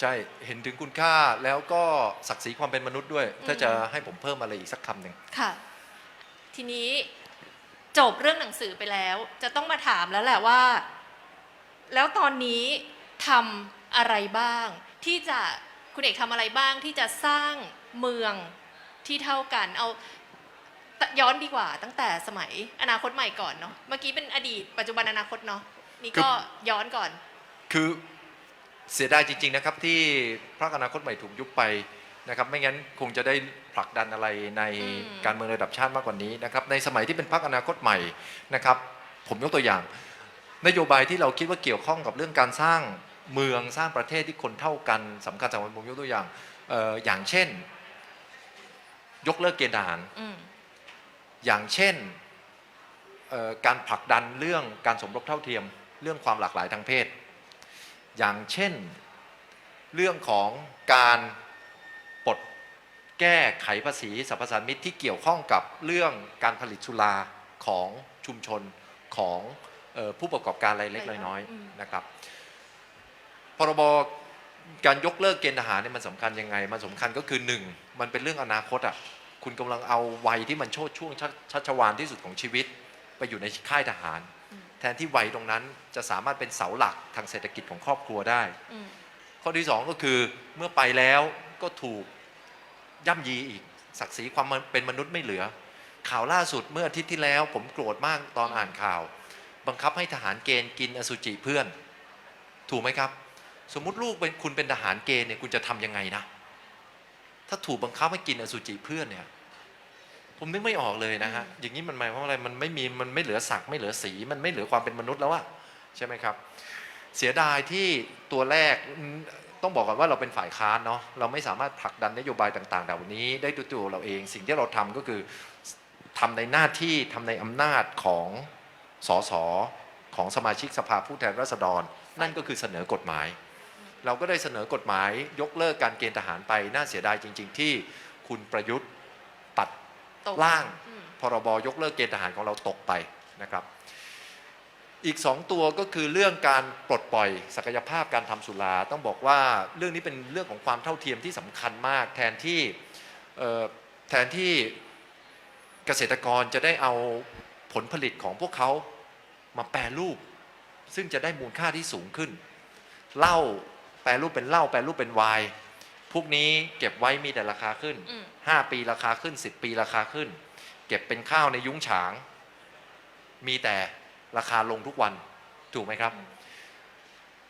ใช่เห็นถึงคุณค่าแล้วก็ศักดิ์ศรีความเป็นมนุษย์ด้วย ถ้าจะให้ผมเพิ่มอะไรอีกสักคำหนึ่งค่ะ ทีนี้จบเรื่องหนังสือไปแล้ว จะต้องมาถามแล้วแหละว่า แล้วตอนนี้ทำอะไรบ้าง ที่จะคุณเอกทำอะไรบ้างที่จะสร้างเมืองที่เท่ากัน เอาตย้อนดีกว่าตั้งแต่สมัยอนาคตใหม่ก่อนเนาะเมื่อกี้เป็นอดีต ปัจจุบันอนาคตเนาะนี่ก็ย้อนก่อน คือ เสียดายจริง ๆ นะครับ ที่พรรคอนาคตใหม่ถูกยุบไปนะครับ ไม่งั้นคงจะได้ผลักดันอะไรในอืม การเมืองระดับชาติมากกว่านี้นะครับ ในสมัยที่เป็นพรรคอนาคตใหม่นะครับ ผมยกตัวอย่าง นโยบายที่เราคิดว่าเกี่ยวข้องกับเรื่องการสร้างเมืองสร้างประเทศที่คนเท่ากันสำคัญสำคัญผมยกตัวอย่างเอ่ออย่างเช่น ยกเลิกเกณฑ์ทหาร อืม อย่างเช่นเอ่อการผลักดันเรื่องการสมรสเท่าเทียม เรื่องความหลากหลายทางเพศ อย่างเช่น เรื่องของการปลดแก้ไขภาษีสรรพสามิตที่เกี่ยวข้องกับเรื่องการผลิตสุราของชุมชนของเออผู้ประกอบการรายเล็กรายน้อยอืมนะครับพรบการยกเลิกเกณฑ์ทหารเนี่ยมันสำคัญยังไง มันสำคัญก็คือหนึ่งมันเป็นเรื่องอนาคตอะคุณกำลังเอาวัยที่มันโชดช่วงชัชชัชวานที่สุดของชีวิต ไปอยู่ในค่ายทหาร แทนที่วัยตรงนั้นจะสามารถเป็นเสาหลักทางเศรษฐกิจของครอบครัวได้ อืมข้อที่สองก็คือเมื่อไปแล้วก็ถูกย่ำยีอีกศักดิ์ศรีความเป็นมนุษย์ไม่เหลือ ข่าวล่าสุดเมื่ออาทิตย์ที่แล้ว ผมโกรธมากตอนอ่านข่าว บังคับให้ทหารเกณฑ์กินอสุจิเพื่อน ถูกไหมครับ สมมุติลูกเป็นคุณเป็นทหารเกณฑ์เนี่ยคุณจะทำยังไงนะ ถ้าถูกบังคับให้กินอสุจิเพื่อนเนี่ย ผมนึกไม่ออกเลยนะฮะอย่างนี้มันหมายความว่าอะไรมันไม่มีมันไม่เหลือศักไม่เหลือสี มันไม่เหลือความเป็นมนุษย์แล้วอะใช่ไหมครับ เสียดายที่ตัวแรกต้องบอกก่อนว่าเราเป็นฝ่ายค้านเนาะเราไม่สามารถผลักดันนโยบายต่างๆเหล่านี้ ได้ด้วยตัวเราเอง สิ่งที่เราทำก็คือทำในหน้าที่ทำในอำนาจของสสของสมาชิกสภาผู้แทนราษฎร นั่นก็คือเสนอกฎหมาย เราก็ได้เสนอกฎหมายยกเลิกการเกณฑ์ทหารไปน่าเสียดายจริง ๆ ที่คุณประยุทธ์ ตกร่างอืม พรบยกเลิกเกณฑ์ทหารของเราตกไปนะครับ อีกสองตัวก็คือเรื่องการปลดปล่อยศักยภาพการทำสุราต้องบอกว่าเรื่องนี้เป็นเรื่องของความเท่าเทียมที่สำคัญมาก แทนที่เอ่อแทนที่เกษตรกรจะได้เอาผลผลิตของพวกเขามาแปรรูป ซึ่งจะได้มูลค่าที่สูงขึ้นเหล้าแปรรูปเป็นเหล้าแปรรูปเป็นไวน์ พวกนี้เก็บไว้มีแต่ราคาขึ้น อืม 5 ปีราคาขึ้น 10 ปีราคาขึ้น เก็บเป็นข้าวในยุ้งฉาง มีแต่ราคาลงทุกวันถูกไหมครับ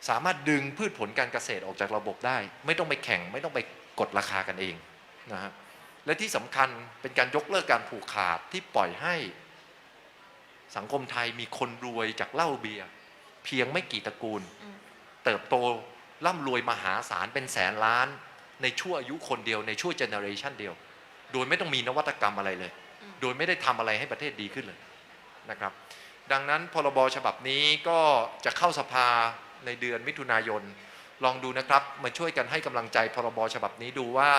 สามารถดึงพืชผลการเกษตรออกจากระบบได้ ไม่ต้องไปแข่ง ไม่ต้องไปกดราคากันเองนะฮะและที่สำคัญเป็นการยกเลิกการผูกขาดที่ปล่อยให้สังคมไทยมีคนรวยจากเหล้าเบียร์เพียงไม่กี่ตระกูล อืม เติบโตร่ำรวยมหาศาลเป็นแสนล้าน ในชั่วอายุคนเดียวในชั่วเจเนอเรชันเดียว โดยไม่ต้องมีนวัตกรรมอะไรเลยอืมโดยไม่ได้ทำอะไรให้ประเทศดีขึ้นเลยนะครับ ดังนั้นพรบฉบับนี้ก็จะเข้าสภาในเดือนมิถุนายน ลองดูนะครับมาช่วยกันให้กำลังใจพรบฉบับนี้ดูว่า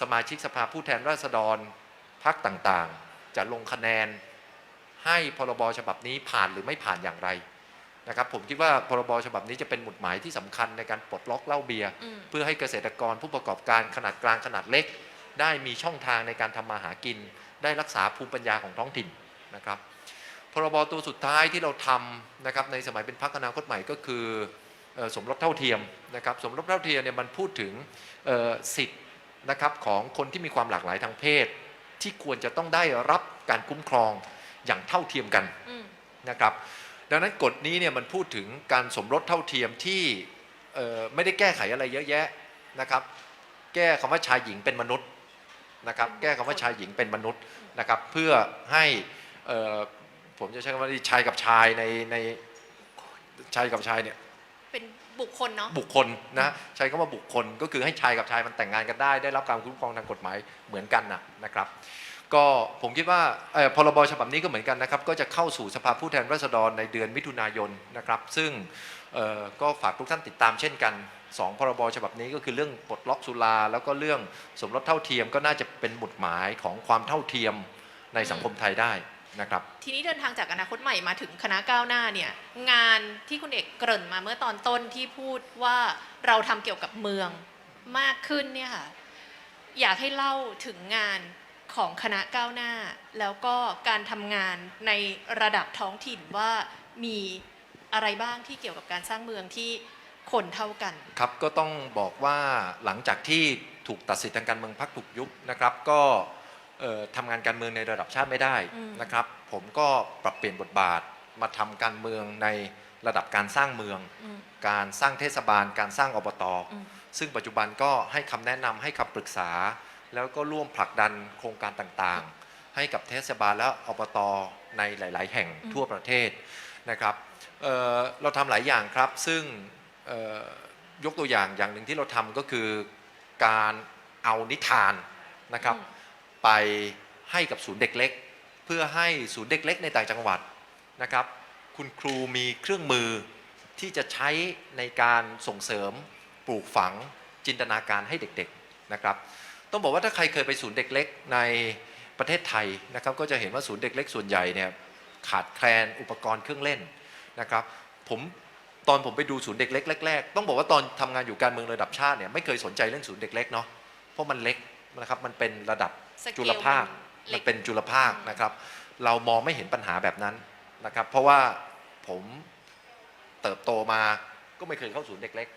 สมาชิกสภาผู้แทนราษฎรพรรคต่างๆ จะลงคะแนนให้พรบฉบับนี้ผ่านหรือไม่ผ่านอย่างไร นะครับผมคิดว่าพรบฉบับนี้จะเป็นหมุดหมายที่สำคัญในการปลดล็อกเหล้าเบียร์อืมเพื่อให้เกษตรกรผู้ประกอบการขนาดกลางขนาดเล็ก ได้มีช่องทางในการทำมาหากิน ได้รักษาภูมิปัญญาของท้องถิ่นนะครับพรบตัวสุดท้ายที่เราทำนะครับในสมัยเป็นพรรคอนาคตใหม่ก็คือเอ่อสมรสเท่าเทียมนะครับสมรสเท่าเทียมเนี่ยมันพูดถึงเอ่อสิทธิ์นะครับของคนที่มีความหลากหลายทางเพศ ที่ควรจะต้องได้รับการคุ้มครองอย่างเท่าเทียมกันอืมนะครับ ดังนั้นกฎนี้เนี่ยมันพูดถึงการสมรสเท่าเทียมที่เอ่อไม่ได้แก้ไขอะไรเยอะแยะนะครับแก้คำว่าชายหญิงเป็นมนุษย์นะครับแก้คำว่าชายหญิงเป็นมนุษย์นะครับเพื่อให้เอ่อผมจะใช้คำว่าชายกับชายในในชายกับชายเนี่ยเป็นบุคคลเนาะบุคคลนะใช้คำว่าบุคคลก็คือให้ชายกับชายมันแต่งงานกันได้ ได้รับการคุ้มครองทางกฎหมายเหมือนกันนะนะครับ ก็ผมคิดว่าเออพรบฉบับนี้ก็เหมือนกันนะครับ ก็จะเข้าสู่สภาผู้แทนราษฎรในเดือนมิถุนายนนะครับ ซึ่งก็ฝากทุกท่านติดตามเช่นกันสองพรบฉบับนี้ก็คือเรื่องปลดล็อกสุรา แล้วก็เรื่องสมรสเท่าเทียมก็น่าจะเป็นหมุดหมายของความเท่าเทียมในสังคมไทยได้นะครับทีนี้เดินทางจากอนาคตใหม่มาถึงคณะก้าวหน้าเนี่ยงานที่คุณเอกเกริ่นมาเมื่อตอนต้นที่พูดว่าเราทำเกี่ยวกับเมืองมากขึ้นเนี่ยค่ะอยากให้เล่าถึงงาน ของคณะก้าวหน้า แล้วก็การทำงานในระดับท้องถิ่นว่ามีอะไรบ้างที่เกี่ยวกับการสร้างเมืองที่คนเท่ากันครับก็ต้องบอกว่าหลังจากที่ถูกตัดสิทธิทางการเมืองพักถูกยุบนะครับก็เอ่อทำงานการเมืองในระดับชาติไม่ได้อืมนะครับ ผมก็ปรับเปลี่ยนบทบาทมาทำการเมืองในระดับการสร้างเมืองอืมการสร้างเทศบาล การสร้างอบตอืมซึ่งปัจจุบันก็ให้คำแนะนำให้คำปรึกษา แล้วก็ร่วมผลักดันโครงการต่างๆ ให้กับเทศบาลและอบตในหลาย ๆ แห่งอืมทั่วประเทศนะครับเอ่อเราทำหลายอย่างครับซึ่งเอ่อยกตัวอย่างอย่างหนึ่งที่เราทำก็คือการเอานิทานนะครับอืมไปให้กับศูนย์เด็กเล็ก เพื่อให้ศูนย์เด็กเล็กในต่างจังหวัดนะครับ คุณครูมีเครื่องมือที่จะใช้ในการส่งเสริมปลูกฝังจินตนาการให้เด็กๆนะครับ ต้องบอกว่าถ้าใครเคยไปศูนย์เด็กเล็กในประเทศไทยนะครับก็จะเห็นว่าศูนย์เด็กเล็กส่วนใหญ่เนี่ยขาดแคลนอุปกรณ์เครื่องเล่นนะครับผมตอนผมไปดูศูนย์เด็กเล็กแรกๆต้องบอกว่าตอนทำงานอยู่การเมืองระดับชาติเนี่ยไม่เคยสนใจเรื่องศูนย์เด็กเล็กเนาะเพราะมันเล็กนะครับมันเป็นระดับสเกจุลลภาคเล็มักนเป็นจุลภาคนะครับเรามองไม่เห็นปัญหาแบบนั้นนะครับเพราะว่าผมเติบโตมาก็ไม่เคยเข้าศูนย์เด็กเล็ก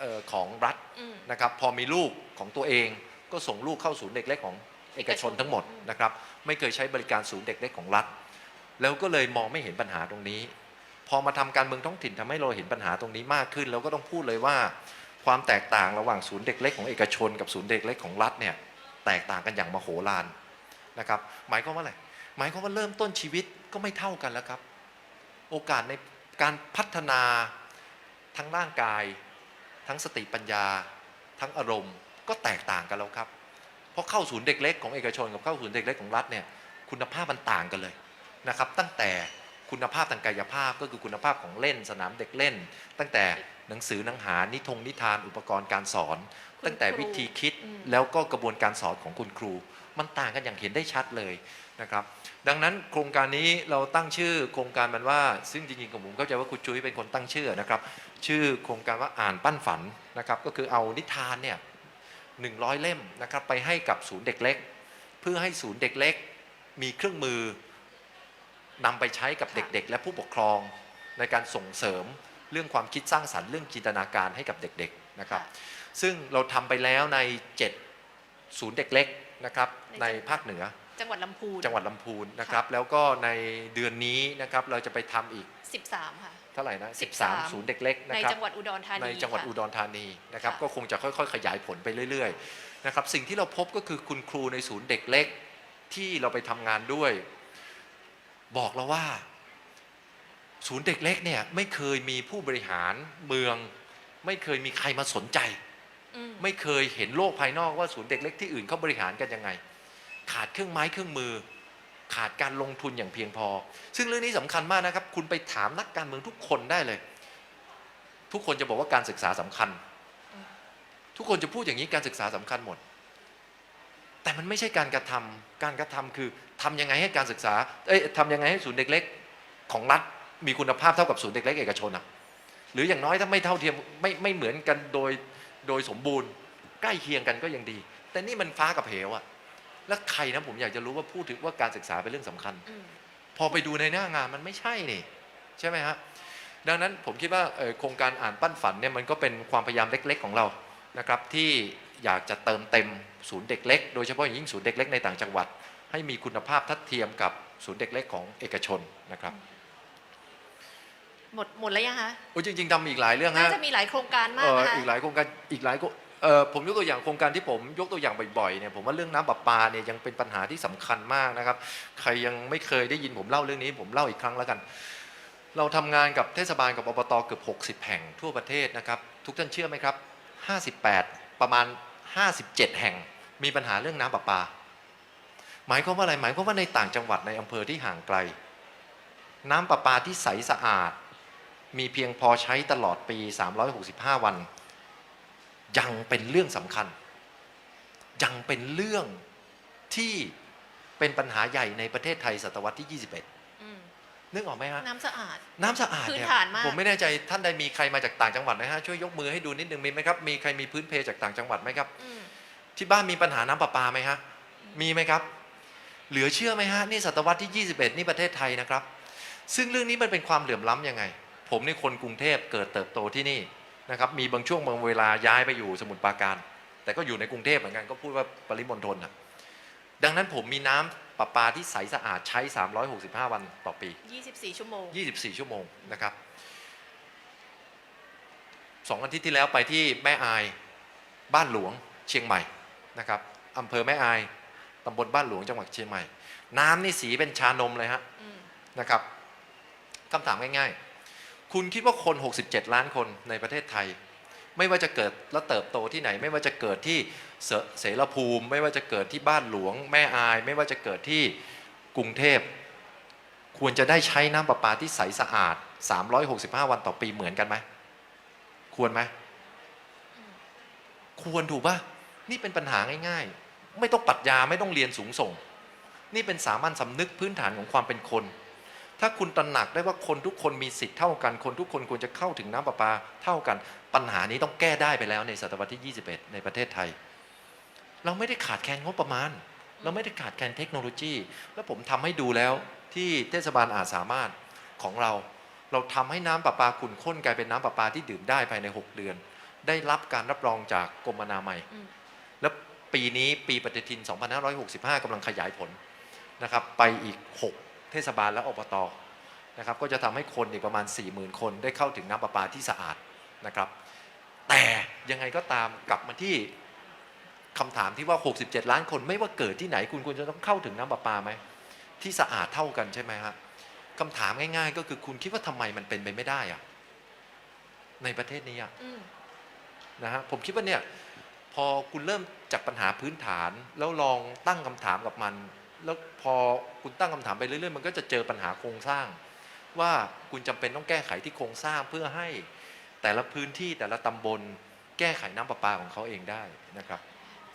เอ่อของรัฐอืมนะครับพอมีลูกของตัวเอง ก็ส่งลูกเข้าศูนย์เด็กเล็กของเอกชนทั้งหมดนะครับไม่เคยใช้บริการศูนย์เด็กเล็กของรัฐ แล้วก็เลยมองไม่เห็นปัญหาตรงนี้ พอมาทำการเมืองท้องถิ่นทำให้เราเห็นปัญหาตรงนี้มากขึ้น แล้วก็ต้องพูดเลยว่า ความแตกต่างระหว่างศูนย์เด็กเล็กของเอกชน กับศูนย์เด็กเล็กของรัฐเนี่ยแตกต่างกันอย่างมโหฬารนะครับหมายความว่าอะไรหมายความว่าเริ่มต้นชีวิตก็ไม่เท่ากันแล้วครับ โอกาสในการพัฒนาทั้งร่างกาย ทั้งสติปัญญา ทั้งอารมณ์ ก็แตกต่างกันแล้วครับ เพราะเข้าศูนย์เด็กเล็กของเอกชนกับเข้าศูนย์เด็กเล็กของรัฐเนี่ยคุณภาพมันต่างกันเลยนะครับ ตั้งแต่คุณภาพทางกายภาพก็คือคุณภาพของเล่นสนามเด็กเล่น ตั้งแต่หนังสือหนังหานิทงนิทานอุปกรณ์การสอนคุณตั้งแต่ครูวิธีคิดอืมแล้วก็กระบวนการสอนของคุณครู มันต่างกันอย่างเห็นได้ชัดเลยนะครับ ดังนั้นโครงการนี้เราตั้งชื่อโครงการมันว่า ซึ่งจริงๆของผมเข้าใจว่าคุณจุ้ยเป็นคนตั้งชื่อนะครับ ชื่อโครงการว่าอ่านปั้นฝันนะครับ ก็คือเอานิทานเนี่ย หนึ่งร้อยเล่มนะครับไปให้กับศูนย์เด็กเล็ก เพื่อให้ศูนย์เด็กเล็ก มีเครื่องมือนำไปใช้กับค่ะเด็กๆ และผู้ปกครอง ในการส่งเสริมเรื่องความคิดสร้างสรรค์เรื่องจินตนาการให้กับเด็กๆนะครับ ซึ่งเราทำไปแล้วใน 7 ศูนย์เด็กเล็กนะครับในในภาคเหนือจังหวัดลำพูนจังหวัดลำพูนนะครับ แล้วก็ในเดือนนี้นะครับเราจะไปทำอีก 13 ค่ะเท่าไหร่นะ13 13 ศูนย์เด็กเล็กนะในครับจังหวัดอุดรธานีในจังหวัดค่ะอุดรธานีนะครับค่ะ ก็คงจะค่อยๆ ขยายผลไปเรื่อยๆนะครับสิ่งที่เราพบก็คือคุณครูในศูนย์เด็กเล็กที่เราไปทำงานด้วย บอกเราว่า ศูนย์เด็กเล็กเนี่ยไม่เคยมีผู้บริหารเมือง ไม่เคยมีใครมาสนใจ อืมไม่เคยเห็นโลกภายนอกว่าศูนย์เด็กเล็กที่อื่นเขาบริหารกันยังไง ขาดเครื่องไม้เครื่องมือ ขาดการลงทุนอย่างเพียงพอ ซึ่งเรื่องนี้สำคัญมากนะครับ คุณไปถามนักการเมืองทุกคนได้เลย ทุกคนจะบอกว่าการศึกษาสำคัญ ทุกคนจะพูดอย่างนี้การศึกษาสำคัญหมด แต่มันไม่ใช่การกระทำการกระทำคือทำยังไงให้การศึกษา เอ้ยทำยังไงให้ศูนย์เด็กเล็กของรัฐมีคุณภาพเท่ากับศูนย์เด็กเล็กเอกชนอะ หรืออย่างน้อยถ้าไม่เท่าเทียมไม่ไม่เหมือนกันโดยโดยสมบูรณ์ ใกล้เคียงกันก็ยังดี แต่นี่มันฟ้ากับเหวอะ แล้วใครนะผมอยากจะรู้ว่าพูดถึงว่าการศึกษาเป็นเรื่องสำคัญอืมพอไปดูในหน้างานมันไม่ใช่นี่ใช่ไหมฮะดังนั้นผมคิดว่าเอ่อโครงการอ่านปั้นฝันเนี่ยมันก็เป็นความพยายามเล็ก ๆ ของเรานะครับที่อยากจะเติมเต็มศูนย์เด็กเล็ก โดยเฉพาะอย่างยิ่งศูนย์เด็กเล็กในต่างจังหวัด ให้มีคุณภาพทัดเทียมกับศูนย์เด็กเล็กของเอกชนนะครับหมดหมดแล้วยังคะโอ้จริงๆทำอีกหลายเรื่องน่าฮะจะมีหลายโครงการมาเอกอนะคะอีกหลายโครงการอีกหลายโค เออผมยกตัวอย่างโครงการที่ผมยกตัวอย่างบ่อยๆเนี่ยผมว่าเรื่องน้ำประปาเนี่ยยังเป็นปัญหาที่สำคัญมากนะครับ ใครยังไม่เคยได้ยินผมเล่าเรื่องนี้ ผมเล่าอีกครั้งแล้วกัน เราทำงานกับเทศบาลกับอบตเกือบ60 แห่งทั่วประเทศนะครับ ทุกท่านเชื่อไหมครับ 58 ประมาณ 57 แห่งมีปัญหาเรื่องน้ำประปา หมายความว่าอะไรหมายความว่าในต่างจังหวัดในอำเภอที่ห่างไกล น้ำประปาที่ใสสะอาด มีเพียงพอใช้ตลอดปี 365 วัน ยังเป็นเรื่องสำคัญ ยังเป็นเรื่องที่เป็นปัญหาใหญ่ในประเทศไทยศตวรรษที่อืม21 นึกออกไหมฮะน้ำสะอาด น้ำสะอาดพื้นเนี่ยฐานมากผมไม่แน่ใจท่านใดมีใครมาจากต่างจังหวัดไหมฮะช่วยยกมือให้ดูนิดนึงมีไหมครับ มีใครมีพื้นเพจากต่างจังหวัดไหมครับอืมที่บ้านมีปัญหาน้ำประปาไหมฮะมีไหมครับ เหลือเชื่อไหมฮะนี่ศตวรรษที่ 21 นี่ประเทศไทยนะครับ ซึ่งเรื่องนี้มันเป็นความเหลื่อมล้ำยังไง ผมนี่คนกรุงเทพเกิดเติบโตที่นี่ นะครับมีบางช่วงบางเวลาย้ายไปอยู่สมุทรปราการ แต่ก็อยู่ในกรุงเทพเหมือนกันก็พูดว่าปริมณฑลนะดังนั้นผมมีน้ำประปาที่ใสสะอาดใช้ 365 วันต่อปี 24 ชั่วโมง 24 ชั่วโมงนะครับสองอาทิตย์ที่แล้วไปที่แม่อายบ้านหลวงเชียงใหม่นะครับอำเภอแม่อายตำบลบ้านหลวงจังหวัดเชียงใหม่ น้ำนี่สีเป็นชานมเลยฮะอืมนะครับคำถามง่ายๆ คุณคิดว่าคน 67 ล้านคนในประเทศไทย ไม่ว่าจะเกิดและเติบโตที่ไหน ไม่ว่าจะเกิดที่เสรภูมิ ไม่ว่าจะเกิดที่บ้านหลวง แม่อาย ไม่ว่าจะเกิดที่กรุงเทพ ควรจะได้ใช้น้ำประปาที่ใสสะอาด 365 วันต่อปีเหมือนกันไหมควรไหมควรถูกปะนี่เป็นปัญหาง่าย ๆ ไม่ต้องปรัชญาไม่ต้องเรียนสูงส่ง นี่เป็นสามัญสำนึกพื้นฐานของความเป็นคน ถ้าคุณตระหนักได้ว่าคนทุกคนมีสิทธิ์เท่ากัน คนทุกคนควรจะเข้าถึงน้ำประปาเท่ากัน ปัญหานี้ต้องแก้ได้ไปแล้วในศตวรรษที่ 21 ในประเทศไทย เราไม่ได้ขาดแคลนงบประมาณ เราไม่ได้ขาดแคลนเทคโนโลยี แล้วผมทำให้ดูแล้วที่เทศบาลอาจสามารถของเรา เราทำให้น้ำประปาขุ่นข้นกลายเป็นน้ำประปาที่ดื่มได้ภายใน 6 เดือน ได้รับการรับรองจากกรมอนามัยอืมแล้วปีนี้ปีปฏิทิน 2565กำลังขยายผลนะครับไปอีก 6 เทศบาลและอบตนะครับก็จะทำให้คนอีกประมาณ 40,000 คนได้เข้าถึงน้ำประปาที่สะอาดนะครับ แต่ยังไงก็ตามกลับมาที่คำถามที่ว่า 67 ล้านคนไม่ว่าเกิดที่ไหนคุณควรจะต้องเข้าถึงน้ำประปาไหมที่สะอาดเท่ากันใช่ไหมฮะคำถามง่าย ๆ ก็คือคุณคิดว่าทำไมมันเป็นไปไม่ได้อะในประเทศนี้อะอืมนะฮะผมคิดว่าเนี่ยพอคุณเริ่มจากปัญหาพื้นฐานแล้วลองตั้งคำถามกับมัน แล้วพอคุณตั้งคำถามไปเรื่อยๆ มันก็จะเจอปัญหาโครงสร้าง ว่าคุณจำเป็นต้องแก้ไขที่โครงสร้างเพื่อให้แต่ละพื้นที่แต่ละตำบลแก้ไขน้ำประปาของเขาเองได้นะครับ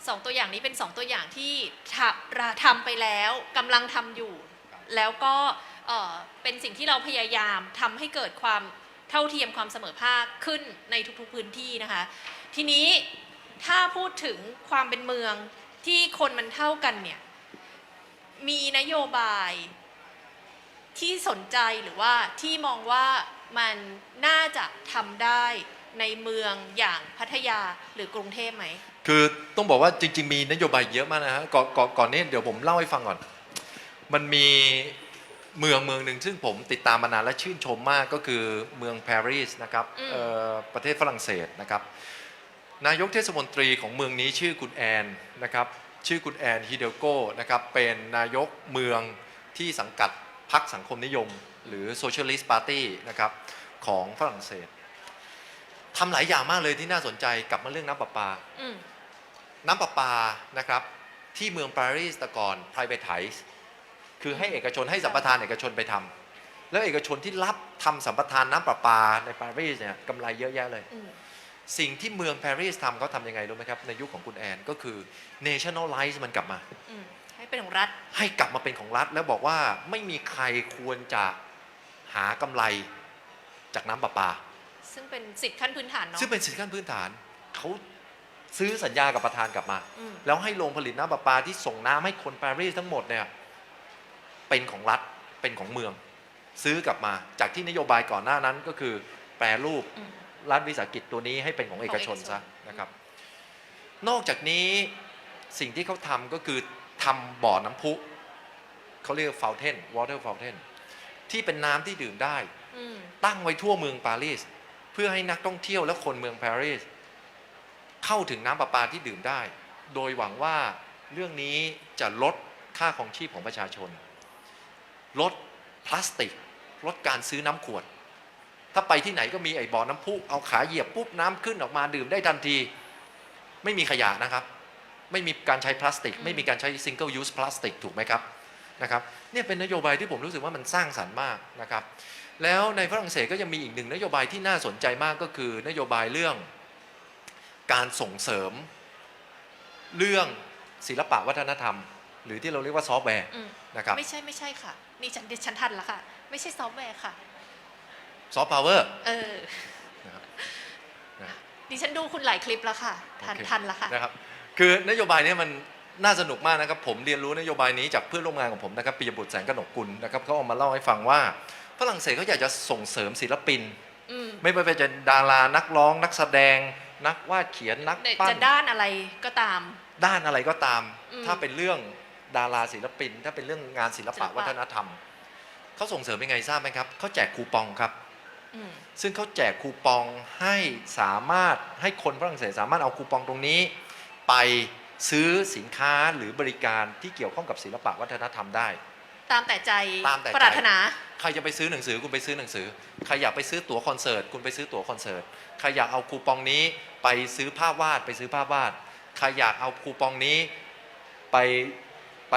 สองตัวอย่างนี้เป็นสองตัวอย่างที่ทำไปแล้วกำลังทำอยู่ แล้วก็เป็นสิ่งที่เราพยายามทำให้เกิดความเท่าเทียมความเสมอภาคขึ้นในทุกๆพื้นที่นะคะ ทีนี้ถ้าพูดถึงความเป็นเมืองที่คนมันเท่ากันเนี่ย มีนโยบายที่สนใจหรือว่าที่มองว่ามันน่าจะทำได้ในเมืองอย่างพัทยาหรือกรุงเทพไหม คือต้องบอกว่าจริง ๆ มีนโยบายเยอะมากนะฮะก่อนก่อนก่อนนี้เดี๋ยวผมเล่าให้ฟังก่อน มันมีเมืองเมืองหนึ่งซึ่งผมติดตามมานานและชื่นชมมากก็คือเมืองปารีสนะครับอืม เอ่อประเทศฝรั่งเศสนะครับ นายกเทศมนตรีของเมืองนี้ชื่อคุณแอนนะครับ ชื่อคุณแอนฮิเดลโกนะครับเป็นนายกเมืองที่สังกัดพรรคสังคมนิยม หรือ Socialist Party นะครับของฝรั่งเศสทำหลายอย่างมากเลยที่น่าสนใจกลับมาเรื่องน้ำประปาอืมน้ำประปานะครับที่เมืองปารีสแต่ก่อน privatize คือให้เอกชนให้สัมปทานเอกชนไปทำแล้วเอกชนที่รับทำสัมปทานน้ำประปาในปารีสเนี่ยกำไรเยอะแยะเลยอืม สิ่งที่เมืองปารีสทำเขาทำยังไงรู้ไหมครับ ในยุคของคุณแอนก็คือ nationalize มันกลับมา อืมให้เป็นของรัฐ ให้กลับมาเป็นของรัฐ แล้วบอกว่าไม่มีใครควรจะหากำไรจากน้ำประปา ซึ่งเป็นสิทธิขั้นพื้นฐานเนาะซึ่งเป็นสิทธิขั้นพื้นฐานเขาซื้อสัญญากับประธานกลับมา อืมแล้วให้โรงผลิตน้ำประปาที่ส่งน้ำให้คนปารีสทั้งหมดเนี่ยเป็นของรัฐเป็นของเมือง ซื้อกลับมาจากที่นโยบายก่อนหน้านั้นก็คือแปรรูป อืม รัฐวิสาหกิจตัวนี้ให้เป็นของเอกชนของเอกชนซะนะครับ นอกจากนี้สิ่งที่เขาทำก็คือทำบ่อน้ำพุเขาเรียกฟาวเทนวอเตอร์ฟาวเทนที่เป็นน้ำที่ดื่มได้อืมตั้งไว้ทั่วเมืองปารีส เพื่อให้นักท่องเที่ยวและคนเมืองปารีส เข้าถึงน้ำประปาที่ดื่มได้ โดยหวังว่าเรื่องนี้จะลดค่าของชีพของประชาชน ลดพลาสติก ลดการซื้อน้ำขวด ถ้าไปที่ไหนก็มีไอ้บ่อน้ำพุเอาขาเหยียบปุ๊บน้ำขึ้นออกมาดื่มได้ทันที ไม่มีขยะนะครับ ไม่มีการใช้พลาสติก ไม่มีการใช้ single use พลาสติกถูกไหมครับนะครับเนี่ยเป็นนโยบายที่ผมรู้สึกว่ามันสร้างสรรค์มากนะครับ แล้วในฝรั่งเศสก็ยังมีอีกหนึ่งนโยบายที่น่าสนใจมากก็คือนโยบายเรื่องการส่งเสริม เรื่องศิลปะวัฒนธรรม หรือที่เราเรียกว่าซอฟต์แวร์อืมนะครับไม่ใช่ไม่ใช่ค่ะนี่ฉันดิฉันทันละค่ะ ไม่ใช่ซอฟต์แวร์ค่ะ ซอฟต์พาวเวอร์เออนะครับนะดิฉันดูคุณหลายคลิปแล้วค่ะ ทันโอเคทันละค่ะนะครับคือนโยบายเนี้มันน่าสนุกมากนะครับ ผมเรียนรู้นโยบายนี้จากเพื่อนร่วมงานของผมนะครับปิยบุตรแสงกนกกุลนะครับเขาเอามาเล่าให้ฟังว่าฝรั่งเศสเขาอยากจะส่งเสริมศิลปินอืมไม่ว่าจะเป็นดารานักร้อง นักแสดง นักวาดเขียนนักเนี่ยปั้จะนด้านอะไรก็ตาม ด้านอะไรก็ตามอืมถ้าเป็นเรื่องดาราศิลปิน ถ้าเป็นเรื่องงานศิลศิปะลปะวัฒนธรรมเขาส่งเสริมยังไงทราบไหมครับเขาแจกคูปองครับอืม ซึ่งเขาแจกคูปองให้สามารถให้คนฝรั่งเศสสามารถเอาคูปองตรงนี้ ไปซื้อสินค้าหรือบริการที่เกี่ยวข้องกับศิลปะวัฒนธรรมได้ ตามแต่ใจตามแต่ใจ ปรารถนา ใครจะไปซื้อหนังสือคุณไปซื้อหนังสือ ใครอยากไปซื้อตั๋วคอนเสิร์ตคุณไปซื้อตั๋วคอนเสิร์ต ใครอยากเอาคูปองนี้ไปซื้อภาพวาดไปซื้อภาพวาด ใครอยากเอาคูปองนี้ไปไป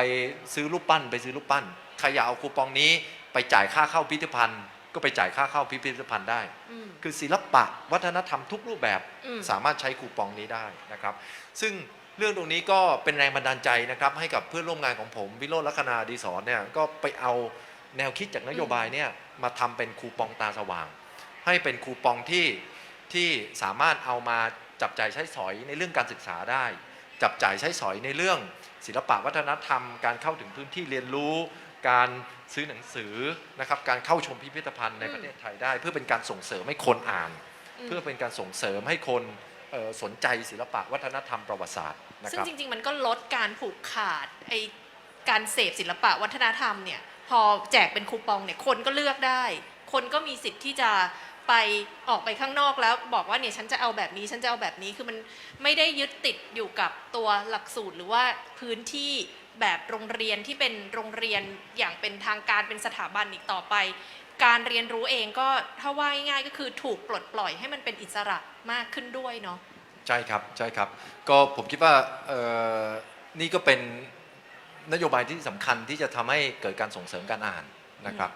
ซื้อรูปปั้น ไปซื้อรูปปั้น ใครอยากเอาคูปองนี้ไปจ่ายค่าเข้าพิพิธภัณฑ์ ก็ไปจ่ายค่าเข้าพิพิธภัณฑ์ได้ อืม คือศิลปะวัฒนธรรมทุกรูปแบบอืม สามารถใช้คูปองนี้ได้นะครับ ซึ่งเรื่องตรงนี้ก็เป็นแรงบันดาลใจนะครับ ให้กับเพื่อนร่วมงานของผม วิโรจน์ลัคนาดีสอนเนี่ยก็ไปเอาแนวคิดจากนโยบายเนี่ยมาทำเป็นคูปองตาสว่าง ให้เป็นคูปองที่ที่สามารถเอามาจับจ่ายใช้สอยในเรื่องการศึกษาได้ จับจ่ายใช้สอยในเรื่องศิลปะวัฒนธรรม การเข้าถึงพื้นที่เรียนรู้ การซื้อหนังสือนะครับการเข้าชมพิพิธภัณฑ์ในประเทศไทยได้ เพื่อเป็นการส่งเสริมให้คนอ่านอืมเพื่อเป็นการส่งเสริมให้คนเอ่อสนใจศิลปะวัฒนธรรมประวัติศาสตร์นะซึ่คงรับจริง ๆ มันก็ลดการผูกขาดไอการเสพศิลปะวัฒนธรรมเนี่ยพอแจกเป็นคูปองเนี่ยคนก็เลือกได้ คนก็มีสิทธิ์ที่จะไปออกไปข้างนอกแล้วบอกว่าเนี่ยฉันจะเอาแบบนี้ฉันจะเอาแบบนี้คือมันไม่ได้ยึดติดอยู่กับตัวหลักสูตรหรือว่าพื้นที่ แบบโรงเรียนที่เป็นโรงเรียนอย่างเป็นทางการเป็นสถาบันอีกต่อไป การเรียนรู้เองก็ถ้าว่าง่ายๆก็คือถูกปลดปล่อยให้มันเป็นอิสระมากขึ้นด้วยเนาะใช่ครับใช่ครับ ก็ผมคิดว่านี่ก็เป็นนโยบายที่สำคัญที่จะทำให้เกิดการส่งเสริมการอ่านนะครับ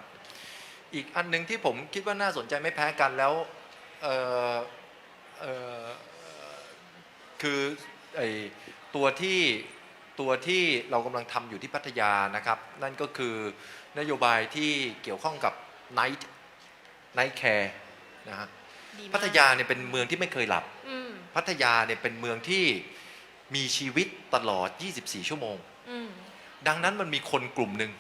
อีกอันหนึ่งที่ผมคิดว่าน่าสนใจไม่แพ้กันแล้วคือไอตัวที่ ตัวที่เรากำลังทำอยู่ที่พัทยานะครับ นั่นก็คือนโยบายที่เกี่ยวข้องกับ night night care นะฮะดีมกพัทยาเนี่ยเป็นเมืองที่ไม่เคยหลับ อืมพัทยาเนี่ยเป็นเมืองที่มีชีวิตตลอด 24 ชั่วโมง อืมดังนั้นมันมีคนกลุ่มหนึ่ง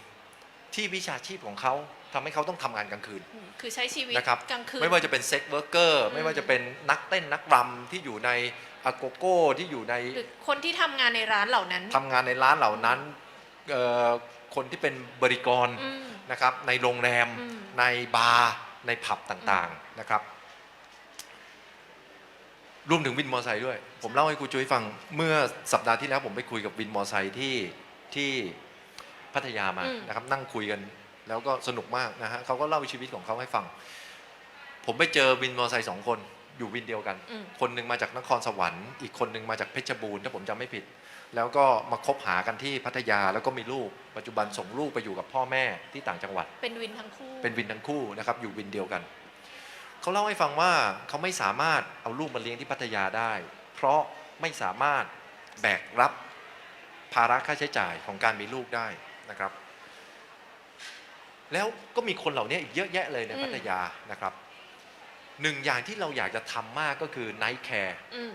ที่วิชาชีพของเขาทำให้เขาต้องทำงานกลางคืน อืมคือใช้ชีวิตนะครับกลางคืน ไม่ว่าจะเป็นเซ็กเวิร์กเกอร์อืมไม่ว่าจะเป็นนักเต้นนักรำที่อยู่ใน อาโกโก้ที่อยู่ในหรือคนที่ทำงานในร้านเหล่านั้น ทำงานในร้านเหล่านั้นเอ่อคนที่เป็นบริกรอืม นะครับในโรงแรม อืม ในบาร์ในผับต่างๆนะครับรวมถึงวินมอเตอร์ไซค์ด้วย ผมเล่าให้ครูจุ้ยฟังเมื่อสัปดาห์ที่แล้วผมไปคุยกับวินมอเตอร์ไซค์ที่ที่พัทยามาอืม นะครับนั่งคุยกัน แล้วก็สนุกมากนะฮะเขาก็เล่าชีวิตของเขาให้ฟัง ผมไปเจอวินมอเตอร์ไซค์สองคน อยู่วินเดียวกัน อืม คนหนึ่งมาจากนครสวรรค์ อีกคนหนึ่งมาจากเพชรบูรณ์ถ้าผมจำไม่ผิด แล้วก็มาคบหากันที่พัทยาแล้วก็มีลูก ปัจจุบันส่งลูกไปอยู่กับพ่อแม่ที่ต่างจังหวัด เป็นวินทั้งคู่ เป็นวินทั้งคู่นะครับอยู่วินเดียวกัน เขาเล่าให้ฟังว่าเขาไม่สามารถเอาลูกมาเลี้ยงที่พัทยาได้ เพราะไม่สามารถแบกรับภาระค่าใช้จ่ายของการมีลูกได้นะครับ แล้วก็มีคนเหล่านี้อีกเยอะแยะเลยในอืม พัทยานะครับ หนึ่งอย่างที่เราอยากจะทำมากก็คือ night care อืม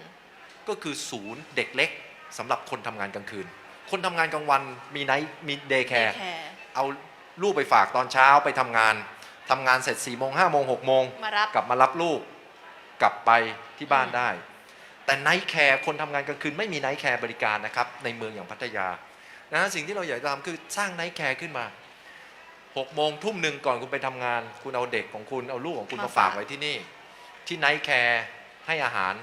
ก็คือศูนย์เด็กเล็กสำหรับคนทำงานกลางคืน คนทำงานกลางวันมีไนท์มีเดย์แคร์แคร์เอาลูกไปฝากตอนเช้าไปทำงานทำงานเสร็จ4ี่โมงห้าโมงหกโมงมารับ กลับมารับลูก กลับไปที่บ้านอืม ได้ แต่ไนท์แคร์คนทำงานกลางคืนไม่มีไนท์แคร์บริการนะครับ ในเมืองอย่างพัทยานะฮะสิ่งที่เราอยากจะทำคือสร้างไนท์แคร์ขึ้นมา 6โมงทุ่มหนึ่งก่อนคุณไปทำงาน คุณเอาเด็กของคุณเอาลูกของคุณมาฝากไว้ที่นี่ ที่ไนท์แคร์ให้อาหาร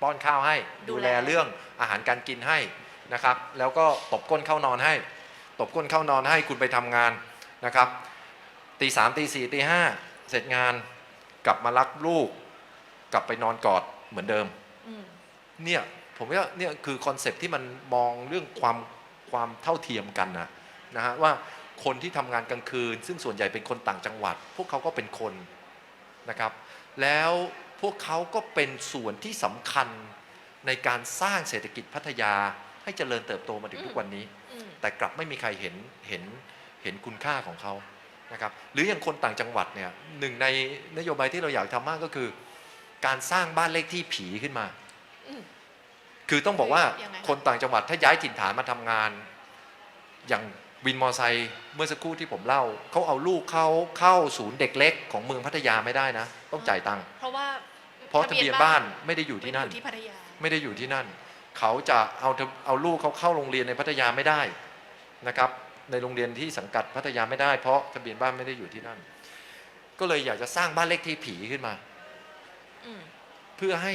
ป้อนข้าวให้ดูแลเรื่องอาหารการกินให้นะครับ แล้วก็ตบก้นเข้านอนให้ ตบก้นเข้านอนให้คุณไปทำงานนะครับตีสามตีสี่ตีห้าเสร็จงานกลับมารักลูก กลับไปนอนกอดเหมือนเดิม อืม เนี่ยผมว่าเนี่ยคือคอนเซปต์ที่มันมองเรื่องความความเท่าเทียมกันนะนะฮะว่า คนที่ทำงานกลางคืน ซึ่งส่วนใหญ่เป็นคนต่างจังหวัด พวกเขาก็เป็นคนนะครับ แล้วพวกเขาก็เป็นส่วนที่สำคัญในการสร้างเศรษฐกิจพัทยาให้เจริญเติบโตมาถึงทุกวันนี้อืมแต่กลับไม่มีใครเห็นเห็นเห็นคุณค่าของเขานะครับ หรืออย่างคนต่างจังหวัดเนี่ยหนึ่งในนโยบายที่เราอยากทำมากก็คือ การสร้างบ้านเลขที่ผีขึ้นมาอืมคือต้องบอกว่ายังไงคะคนต่างจังหวัดถ้าย้ายถิ่นฐานมาทำงานอย่าง วินมอไซค์เมื่อสักครู่ที่ผมเล่าเขาเอาลูกเขาเข้าศูนย์เด็กเล็กของเมืองพัทยาไม่ได้นะ ต้องจ่ายตังค์เพราะว่าเพราะทะเบียนบ้านไม่ได้อยู่ที่นั่น ไม่ได้อยู่ที่พัทยา ไม่ได้อยู่ที่นั่น เขาจะเอาทะเอาลูกเขาเข้าโรงเรียนในพัทยาไม่ได้นะครับ ในโรงเรียนที่สังกัดพัทยาไม่ได้ เพราะทะเบียนบ้านไม่ได้อยู่ที่นั่น ก็เลยอยากจะสร้างบ้านเลขที่ผีขึ้นมา อืมเพื่อให้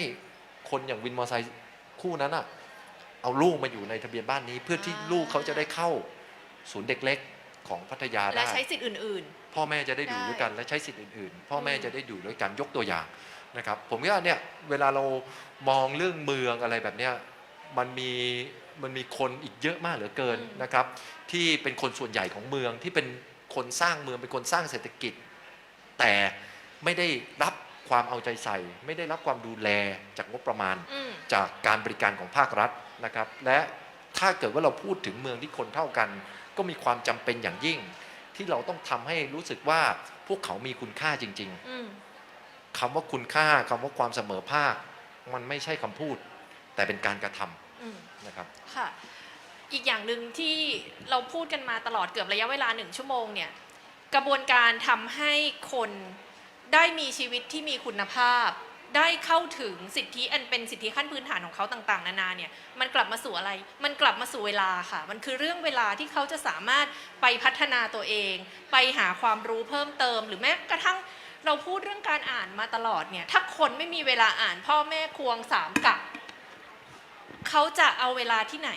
คนอย่างวินมอเตอร์ไซค์คู่นั้นอะเอาลูกมาอยู่ในทะเบียนบ้านนี้ เพื่อที่ลูกเขาจะได้เข้า ศูนย์เด็กเล็กของพัทยาและได้ใช้สิทธิ์อื่น พ่อแม่จะได้อยู่ได้ ด้วยกันและใช้สิทธิ์อื่นๆ พ่อแม่อืมจะได้อยู่ด้วยกันยกตัวอย่างนะครับ ผมว่าเนี่ยเวลาเรามองเรื่องเมืองอะไรแบบเนี้ยมันมีมันมีคนอีกเยอะมากเหลือเกินนะครับ ที่เป็นคนส่วนใหญ่ของเมืองที่เป็นคนสร้างเมืองเป็นคนสร้างเศรษฐกิจ แต่ไม่ได้รับความเอาใจใส่ ไม่ได้รับความดูแลจากงบประมาณ ๆอืม จากการบริการของภาครัฐนะครับ และถ้าเกิดว่าเราพูดถึงเมืองที่คนเท่ากัน ก็มีความจำเป็นอย่างยิ่ง ที่เราต้องทำให้รู้สึกว่าพวกเขามีคุณค่าจริงอืมๆคำว่าคุณค่าคำว่าความเสมอภาค มันไม่ใช่คำพูด แต่เป็นการกระทำอืมนะครับค่ะอีกอย่างหนึ่งที่เราพูดกันมาตลอดเกือบระยะเวลาหนึ่งชั่วโมงเนี่ยกระบวนการทำให้คนได้มีชีวิตที่มีคุณภาพ ได้เข้าถึงสิทธิอันเป็นสิทธิขั้นพื้นฐานของเขาต่างๆ นานาเนี่ยมันกลับมาสู่อะไร มันกลับมาสู่เวลาค่ะ มันคือเรื่องเวลาที่เขาจะสามารถไปพัฒนาตัวเอง ไปหาความรู้เพิ่มเติม หรือแม้กระทั่งเราพูดเรื่องการอ่านมาตลอดเนี่ยถ้าคนไม่มีเวลาอ่าน พ่อแม่ควงสามกับเขาจะเอาเวลาที่ไหน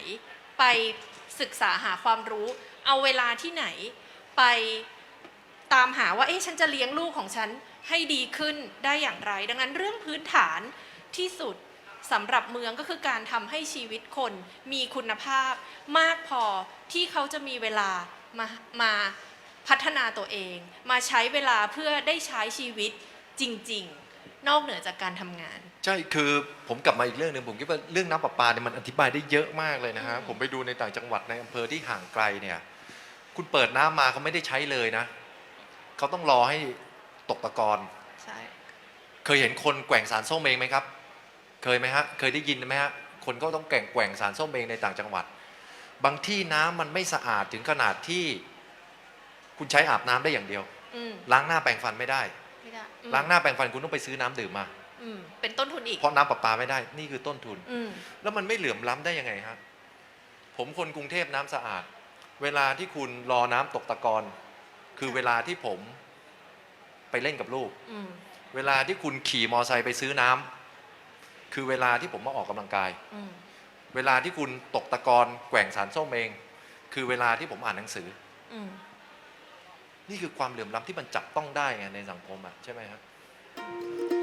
ไปศึกษาหาความรู้ เอาเวลาที่ไหนไปตามหาว่าเอ๊ะฉันจะเลี้ยงลูกของฉัน ให้ดีขึ้นได้อย่างไร ดังนั้นเรื่องพื้นฐานที่สุดสำหรับเมืองก็คือการทำให้ชีวิตคนมีคุณภาพ มากพอที่เขาจะมีเวลามามาพัฒนาตัวเอง มาใช้เวลาเพื่อได้ใช้ชีวิตจริง ๆ นอกเหนือจากการทำงาน ใช่คือผมกลับมาอีกเรื่องหนึ่งผมคิดว่าเรื่องน้ำประปาเนี่ยมันอธิบายได้เยอะมากเลยนะฮะอืมผมไปดูในต่างจังหวัดในอำเภอที่ห่างไกลเนี่ยคุณเปิดน้ำมาเขาไม่ได้ใช้เลยนะเขาต้องรอให้ ตกตะกอนใช่เคยเห็นคนแกว่งสารส้มเองไหมครับ เคยไหมฮะเคยได้ยินไหมฮะคนก็ต้องแกว่งแกว่งสารส้มเองในต่างจังหวัด บางที่น้ำมันไม่สะอาดถึงขนาดที่ คุณใช้อาบน้ำได้อย่างเดียวอืมล้างหน้าแปรงฟันไม่ได้ ไม่ได้อืมล้างหน้าแปรงฟันคุณต้องไปซื้อน้ำดื่มมา อืมเป็นต้นทุนอีกเพราะน้ำประปาไม่ได้นี่คือต้นทุน อืมแล้วมันไม่เหลื่อมล้ำได้ยังไงฮะผมคนกรุงเทพน้ำสะอาด เวลาที่คุณรอน้ำตกตะกอนคือเวลาที่ผม ไปเล่นกับลูก อืมเวลาที่คุณขี่มอไซค์ไปซื้อน้ำคือเวลาที่ผมมาออกกำลังกาย อืมเวลาที่คุณตกตะกอนแกว่งสารส้มเอง คือเวลาที่ผมอ่านหนังสือ อืมนี่คือความเหลื่อมล้ำที่มันจับต้องได้ไงในสังคมอะใช่ไหมครับค่ะ